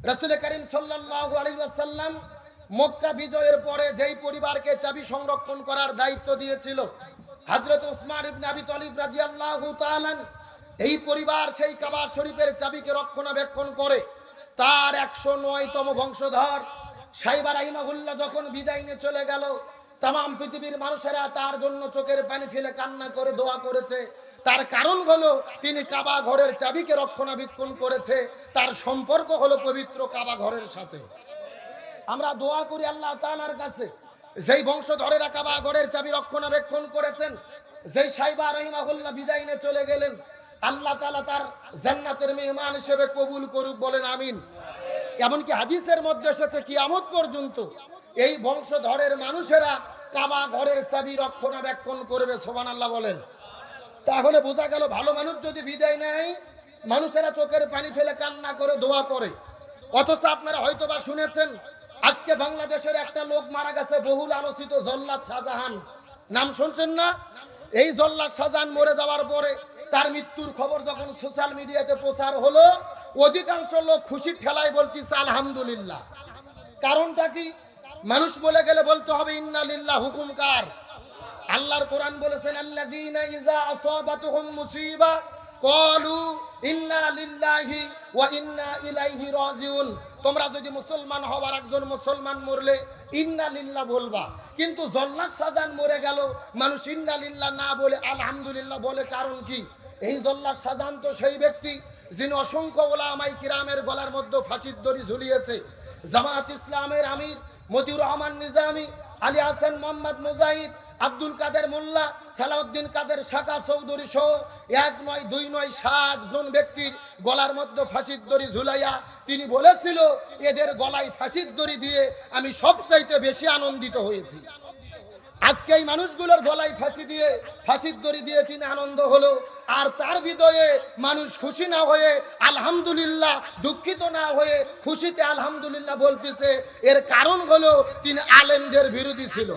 রসুল করিম ওয়াসাল্লাম মক্কা বিজয়ের পরে যেই পরিবারকে চাবি সংরক্ষণ করার দায়িত্ব দিয়েছিল হজরত উসমান ইবনে আবি তালিব রাজি আল্লাহ এই পরিবার সেই কাবার শরীফের চাবিকে রক্ষণাবেক্ষণ করে তার একশো নয়তম বংশধর সাইবার রাহিমাহুল্লাহ যখন বিদায় নিয়ে চলে গেল তাম পৃথিবীর মানুষেরা তার জন্য চোখের পানি ফেলে কান্না করে, দোয়া করেছে। তার কারণ হলো, তিনি কাবা ঘরের চাবিকে রক্ষণাবেক্ষণ করেছে। তার সম্পর্ক হলো পবিত্র কাবা ঘরের সাথে। আমরা দোয়া করি আল্লাহ তাআলার কাছে। যেই বংশধরেরা কাবা ঘরের চাবি রক্ষণাবেক্ষণ করেছেন, যেই সাইবা রহিমাহুল্লাহ বিদায় নিয়ে চলে গেলেন, আল্লাহ তালা তার জান্নাতের মেহমান হিসেবে কবুল করুক বলেন, আমিন। এমনকি হাদিসের মধ্যে এসেছে, কিয়ামত পর্যন্ত এই বংশধরের মানুষেরা কাবা ঘরের চাবি রক্ষণাবেক্ষণ করবে সোমান আল্লাহ বলেন। তাহলে বোঝা গেল ভালো মানুষ যদি বিদায় নেয়, মানুষেরা চোখের পানি ফেলে কান্না করে, দোয়া করে। অথচ আপনারা হয়তো বা শুনেছেন, আজকে বাংলাদেশের একটা লোক মারা গেছে, বহুল আলোচিত জল্লাদ শাহজাহান। নাম শুনছেন না? এই জল্লাদ শাহজাহান মরে যাওয়ার পরে তার মৃত্যুর খবর যখন সোশ্যাল মিডিয়াতে প্রচার হলো, অধিকাংশ লোক খুশির ঠেলায় বলতেছে, আলহামদুলিল্লাহ। কারণটা কি? মানুষ বলে গেলে বলতে হবে, ইন্নালিল্লাহ হুকুমকার আল্লাহর কোরআন বলেছেন, আল্লাযীনা ইযা আসাবাতুহুম মুসিবা ক্বালু ইন্না লিল্লাহি ওয়া ইন্না ইলাইহি রাজিউন। তোমরা যদি মুসলমান হওয়ার একজন মুসলমান মরলে ইন্না লিল্লাহ বলবা। কিন্তু জল্লাদ সাজান মরে গেল, মানুষ ইন্না লিল্লাহ না বলে আলহামদুলিল্লাহ বলে কারণ কি? এই জল্লাদ সাজান তো সেই ব্যক্তি যিনি অসংখ্য ওলামাই কিরামের গলার মধ্যে ফাঁসির দড়ি ঝুলিয়েছে। জামাত ইসলামের আমির মতিউর রহমান নিজামী, আলী হাসান মোহাম্মদ মুজাহিদ, আব্দুল কাদের মোল্লা, সালাউদ্দিন কাদের, শাখা চৌধুরী সহ এক নয়, দুই নয়, ষাট জন ব্যক্তির গলার মধ্যে ফাঁসির দড়ি ঝুলাইয়া তিনি বলেছিল, এদের গলায় ফাঁসির দড়ি দিয়ে আমি সবচাইতে বেশি আনন্দিত হয়েছি। আজকে এই মানুষগুলোর গলায় ফাঁসি দিয়ে, ফাঁসির দড়ি দিয়ে তিনি আনন্দ হলো। আর তার হৃদয়ে মানুষ খুশি না হয়ে, আলহামদুলিল্লাহ দুঃখিত না হয়ে খুশিতে আলহামদুলিল্লাহ বলতেছে, এর কারণ হলো তিনি আলেমদের বিরোধী ছিল।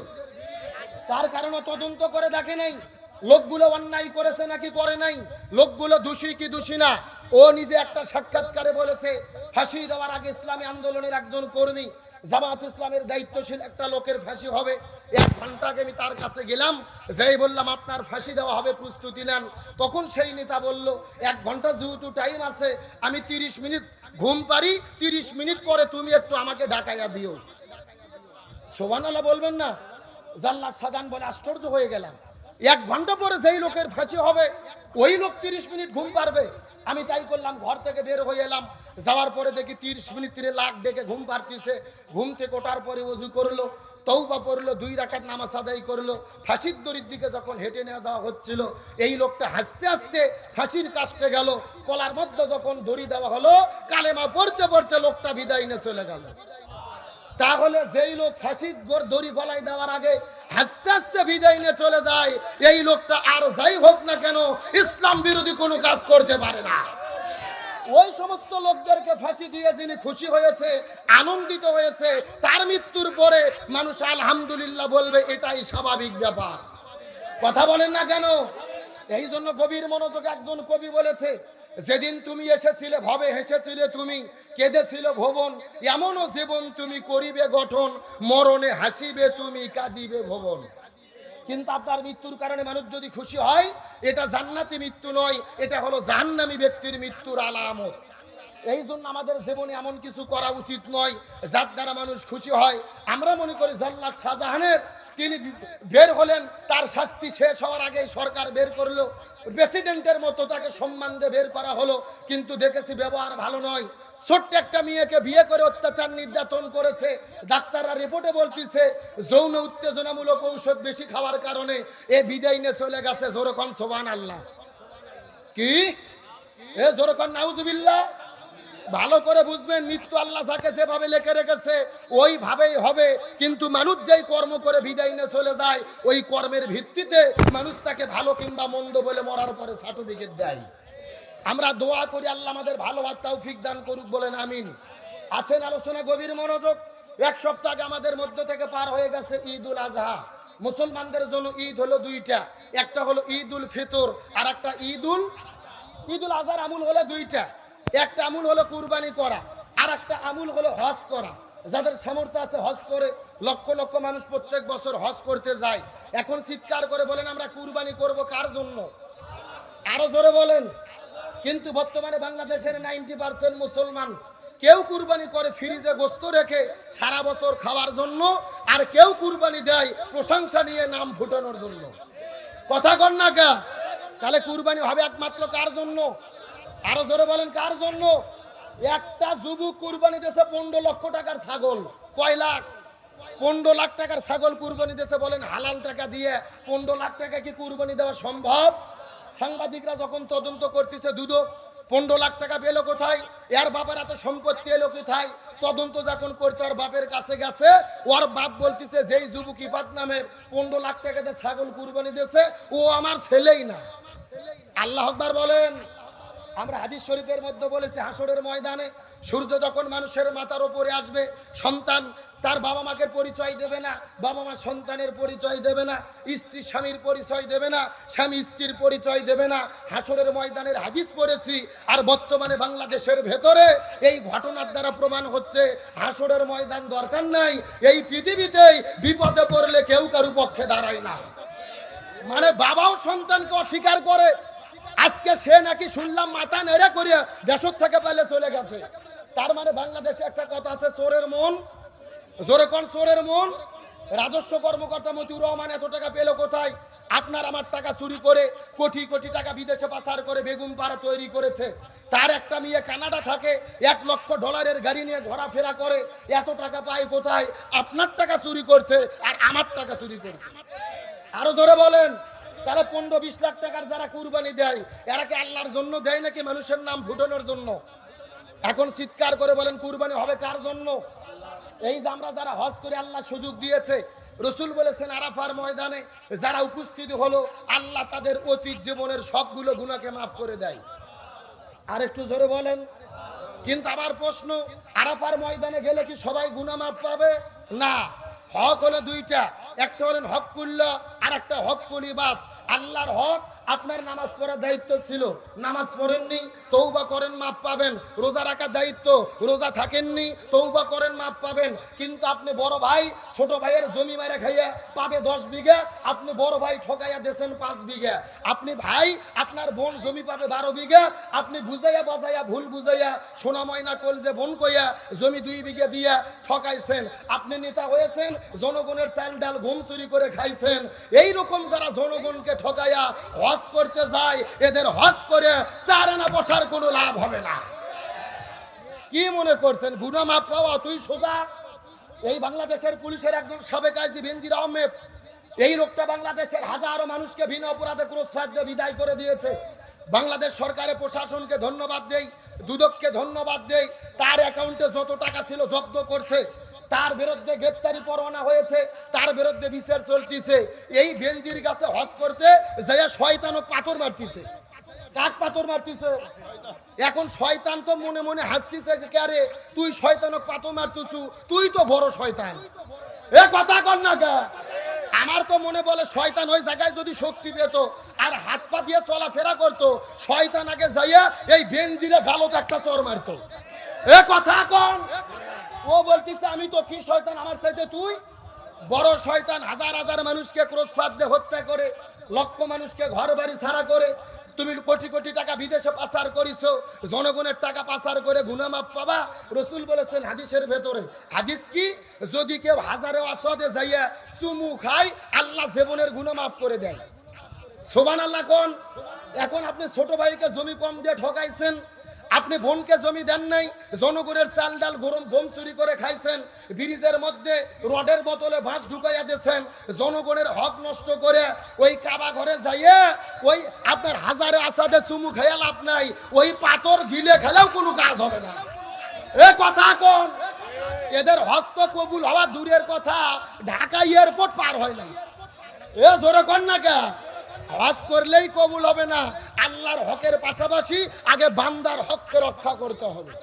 তার কারণে তদন্ত করে দেখে নাই, লোকগুলো অন্যায় করেছে নাকি করে নাই, লোকগুলো দোষী কি দোষী না? ও নিজে একটা সাক্ষাৎকারে বলেছে, ফাঁসি দেওয়ার আগে ইসলামী আন্দোলনের একজন কর্মী জামাত ইসলামের দায়িত্বশীল একটা লোকের ফাঁসি হবে। এক ঘণ্টা আগে আমি তার কাছে গেলাম, যেই বললাম, আপনার ফাঁসি দেওয়া হবে, প্রস্তুতি নেন। তখন সেই নেতা বলল, এক ঘণ্টা যেহেতু টাইম আছে, আমি তিরিশ মিনিট ঘুম পারি তিরিশ মিনিট পরে তুমি একটু আমাকে ঢাকাইয়া দিও। সোবান আল্লাহ বলবেন না, জান্নাত সাজান বলে আশ্চর্য হয়ে গেলাম। এক ঘণ্টা পরে যেই লোকের ফাঁসি হবে, ওই লোক তিরিশ মিনিট ঘুম পারবে আমি তাই করলাম, ঘর থেকে বের হয়ে এলাম। যাওয়ার পরে দেখি তিরিশ মিনিট তিরে লাখ ডেকে ঘুম পারতিছে ঘুম থেকে ওঠার পরে উজু করল তৌবা পড়ল দুই রাখাত নামাজ আদায় করল। ফাঁসির দড়ির দিকে যখন হেঁটে নিয়ে যাওয়া হচ্ছিল, এই লোকটা হাসতে হাসতে ফাঁসির কাছতে গেল। কলার মধ্যে যখন দড়ি দেওয়া হলো, কালেমা পড়তে পড়তে লোকটা বিদায় নিয়ে চলে গেল। তাহলে যেই লোক ফাঁসির দড়ি গলায় দেওয়ার আগে হাসতে বিদায় নিয়ে চলে যায়। এই লোকটা আর যাই হোক না কেন, ইসলাম বিরোধী কোনো কাজ করতে পারে না। ওই সমস্ত লোকদেরকে ফাঁসি দিয়ে যিনি খুশি হয়েছে, আনন্দিত হয়েছে, তার মৃত্যুর পরে মানুষ আলহামদুলিল্লাহ বলবে, এটাই স্বাভাবিক ব্যাপার। কথা বলেন না কেন? এই জন্য কবির মনোযোগ একজন কবি বলেছে, যেদিন তুমি এসেছিলে, ভবে হেসেছিলে তুমি, কেঁদেছিল ভুবন, এমনও জীবন তুমি করিবে গঠন, মরণে হাসিবে তুমি, কাঁদিবে ভুবন। কিন্তু আপনার মৃত্যুর কারণে মানুষ যদি খুশি হয়, এটা জান্নাতি মৃত্যু নয়, এটা হলো জাহান্নামী ব্যক্তির মৃত্যুর আলামত। এই জন্য আমাদের জীবনে এমন কিছু করা উচিত নয়, যার দ্বারা মানুষ খুশি হয়। আমরা মনে করি জল্লাদ শাহজাহানের, তিনি বের হলেন, তার শাস্তি শেষ হওয়ার আগে সরকার বের করল। প্রেসিডেন্টের মতো তাকে সম্মান দিয়ে বের করা হলো, কিন্তু দেখেছি ব্যবহার ভালো নয়। ছোট্ট একটা মেয়েকে বিয়ে করে অত্যাচার নির্যাতন করেছে। ডাক্তাররা রিপোর্টে বলতেছে, যৌন উত্তেজনামূলক ঔষধ বেশি খাওয়ার কারণে এ বিদায় নিয়ে চলে গেছে জোরকন সোবান আল্লাহ কি? এ জোরকন, নাউজুবিল্লাহ। ভালো করে বুঝবেন, মৃত্যু আল্লাহ যাকে যেভাবে লেখে রেখেছে, ওইভাবেই হবে। কিন্তু মানুষ যেই কর্ম করে বিদায় নিয়ে চলে যায়, ওই কর্মের ভিত্তিতে মানুষ তাকে ভালো কিংবা মন্দ বলে মরার পরে সার্টিফিকেট দেয়। আমরা দোয়া করি আল্লাহ আমাদের ভালো আর তৌফিক দান করুক বলেন, আমিন। আসেন, আলোচনা, গভীর মনোযোগ। এক সপ্তাহ আগে আমাদের মধ্য থেকে পার হয়ে গেছে ঈদ উল আজহা। মুসলমানদের জন্য ঈদ হলো দুইটা। একটা হলো ঈদ উল ফিতর, আর একটা ঈদ উল ঈদ উল আজহার আমুল হলো দুইটা। একটা আমুল হলো কুরবানি করা, আর একটা আমুল হলো হজ করা। যাদের সামর্থ্য আছে হজ করে, লক্ষ লক্ষ মানুষ প্রত্যেক বছর হজ করতে যায়। এখন চিৎকার করে বলেন, আমরা কুরবানি করব কার জন্য? আরও জোরে বলেন। কিন্তু বর্তমানে বাংলাদেশের নাইনটি পার্সেন্ট মুসলমান কেউ কুরবানি করে ফ্রিজে গোস্ত রেখে সারা বছর খাওয়ার জন্য, আর কেউ কুরবানি দেয় প্রশংসা নিয়ে নাম ফুটানোর জন্য। কথা কন না কা? তাহলে কুরবানি হবে একমাত্র কার জন্য? আরও জোরে বলেন, কার জন্য? একটা যুবক কুরবানি দিয়েছে পনেরো লক্ষ টাকার ছাগল। কয় লাখ? পনেরো লাখ টাকার ছাগল কুরবানি দিয়েছে বলেন হালাল টাকা দিয়ে। পনেরো লাখ টাকা কি কুরবানি দেওয়া সম্ভব? সাংবাদিকরা যখন তদন্ত করতেছে, দুদক, পনেরো লাখ টাকা পেল কোথায়? এর বাবার এত সম্পত্তি এলো কোথায়? তদন্ত যখন করতে ওর বাপের কাছে গেছে, ওর বাপ বলতেছে, যেই যুবক ইপাত নামের পনেরো লাখ টাকাতে ছাগল কুরবানি দিয়েছে, ও আমার ছেলেই না। আল্লাহ আকবার বলেন। আমরা হাদিস শরীফের মধ্যে বলেছি, হাসরের ময়দানে সূর্য যখন মানুষের মাথার ওপরে আসবে, সন্তান তার বাবা মাকে পরিচয় দেবে না, বাবা মা সন্তানের পরিচয় দেবে না, স্ত্রী স্বামীর পরিচয় দেবে না, স্বামী স্ত্রীর পরিচয় দেবে না। হাসরের ময়দানের হাদিস পড়েছি, আর বর্তমানে বাংলাদেশের ভেতরে এই ঘটনার দ্বারা প্রমাণ হচ্ছে, হাসরের ময়দান দরকার নাই, এই পৃথিবীতেই বিপদে পড়লে কেউ কারু পক্ষে দাঁড়ায় না। মানে বাবাও সন্তানকে অস্বীকার করে, আজকে সে নাকি শুনলাম মাথা নেড়ে করিয়া দেশর থেকে পাইলে চলে গেছে। তার মানে বাংলাদেশে একটা কথা আছে, চোরের মন জোরে কোন চোরের মন? রাজস্ব কর্মকর্তা মতিউর রহমান, এত টাকা পেল কোথায়? আপনার আমার টাকা চুরি করে কোটি কোটি টাকা বিদেশে পাচার করে বেগুন পাড়া তৈরি করেছে। তার একটা মেয়ে কানাডা থাকে, এক লক্ষ ডলারের গাড়ি নিয়ে ঘোরাফেরা করে, এত টাকা পায় কোথায়? আপনার টাকা চুরি করছে আর আমার টাকা চুরি করছে। আরও জোরে বলেন। তাহলে পনেরো বিশ লাখ টাকার যারা কুরবানি দেয়, এরা কি আল্লাহর জন্য দেয় নাকি মানুষের নাম ফুটানোর জন্য? এখন চিৎকার করে বলেন, কুরবানি হবে কার জন্য? এই যে আমরা যারা হজ করে আল্লাহ সুযোগ দিয়েছে, রসুল বলেছেন আরাফার ময়দানে যারা উপস্থিত হলো, আল্লাহ তাদের অতীত জীবনের সবগুলো গুণাকে মাফ করে দেয়। আর একটু জোরে বলেন। কিন্তু আবার প্রশ্ন, আরাফার ময়দানে গেলে কি সবাই গুণা মাফ পাবে? না। হক হলো দুইটা, একটা হলেন হক কুল্লা আর একটা হক কুলিবাদ আল্লাহর হক আপনার নামাজ পড়ার দায়িত্ব ছিল। নামাজ পড়েননি তৌবা করেন, মাপ পাবেন। রোজা রাখার দায়িত্ব, রোজা থাকেননি তৌবা করেন, মাপ পাবেন। কিন্তু আপনি বড় ভাই, ছোট ভাইয়ের জমি মেরে খাইয়ে পাবে দশ বিঘা, আপনি বড় ভাই ঠকাইয়া দেছেন পাঁচ বিঘা। আপনি ভাই, আপনার বোন জমি পাবে বারো বিঘা, আপনি বুঝাইয়া বাজাইয়া, ভুল বুঝাইয়া, সোনা ময়না কলজে বোন কইয়া জমি দুই বিঘা দিয়া ঠকাইছেন। আপনি নেতা হয়েছেন, জনগণের চাল ডাল ঘুম চুরি করে খাইছেন। এইরকম যারা জনগণকে ঠকাইয়া হজ করতে যায় এদের হজ করে চার আনা বসার কোনো লাভ হবে না। কি মনে করছেন? গুনা মাপ পাওয়া তুই সোজা? এই বাংলাদেশের পুলিশের একজন সাবেক আইজি বেনজির আহমেদ, এই লোকটা বাংলাদেশের হাজারো মানুষকে ভিন্ন অপরাধে ক্রোধ বিদায় করে দিয়েছে। বাংলাদেশ সরকারের প্রশাসনকে ধন্যবাদ দেই, দুদককে ধন্যবাদ দেই, তার অ্যাকাউন্টে যত টাকা ছিল জব্দ করছে তার বিরুদ্ধে গ্রেপ্তারি পরোয়ানা হয়েছে, তার বিরুদ্ধে বিচার চলতিছে। এই বেনজির কাছে হজ করতে যাইয়া শয়তানও পাথর মারতিছে। কাক পাথর মারতিছে? এখন শয়তান তো মনে মনে হাসতিছে কে তুই শয়তানক পাথর মারতিছু, তুই তো বড় শয়তান। এ কথা কর না গা আমার তো মনে বলে শয়তান ওই জায়গায় যদি শক্তি পেত আর হাত পা দিয়ে চলাফেরা করতো, শয়তান আগে যাইয়া এই বেঞ্জিরে গালত একটা চর মারতো। এ কথা কন। ও বলতেছে, আমি তো কি শয়তান? আমার চাইতে তুই বড় শয়তান। হাজার হাজার মানুষকে ক্রোশপাত দিয়ে হত্যা করে, লক্ষ মানুষকে ঘর বাড়ি ছাড়া করে, তুমি কোটি কোটি টাকা বিদেশে পাচার করিছো, জনগণের টাকা পাচার করে গুনামাপ পাবা। রসুল বলেছেন হাদিসের ভেতরে, হাদিস কি? যদি কেউ হাজারে অসদে যাইয়া চুমু খায়, আল্লাহ জীবনের গুনামাপ করে দেয়। সোবান আল্লাহ কোন? এখন আপনি ছোট ভাইকে জমি কম দিয়ে ঠকাইছেন আপনি বোনকে জমি দেন নাই, জনগণের চাল ডাল গরম গম চুরি করে খাইছেন, ব্রিজের মধ্যে রডের বোতলে বাঁশ ঢুকাইয়া দিয়েছেন, জনগণের হক নষ্ট করে ওই কাবা ঘরে যাইয়ে ওই আপনার হাজারে আসাদে চুমু খেয়ে লাভ নাই, ওই পাথর গিলে খেলেও কোনো কাজ হবে না। এ কথা কোন? এদের হস্ত কবুল হওয়া দূরের কথা, ঢাকা এয়ারপোর্ট পার হয় নাই। এ জোরে কর না কে? হজ করলেই কবুল হবে না। আল্লাহর হকের পাশাপাশি আগে বান্দার হককে রক্ষা করতে হবে।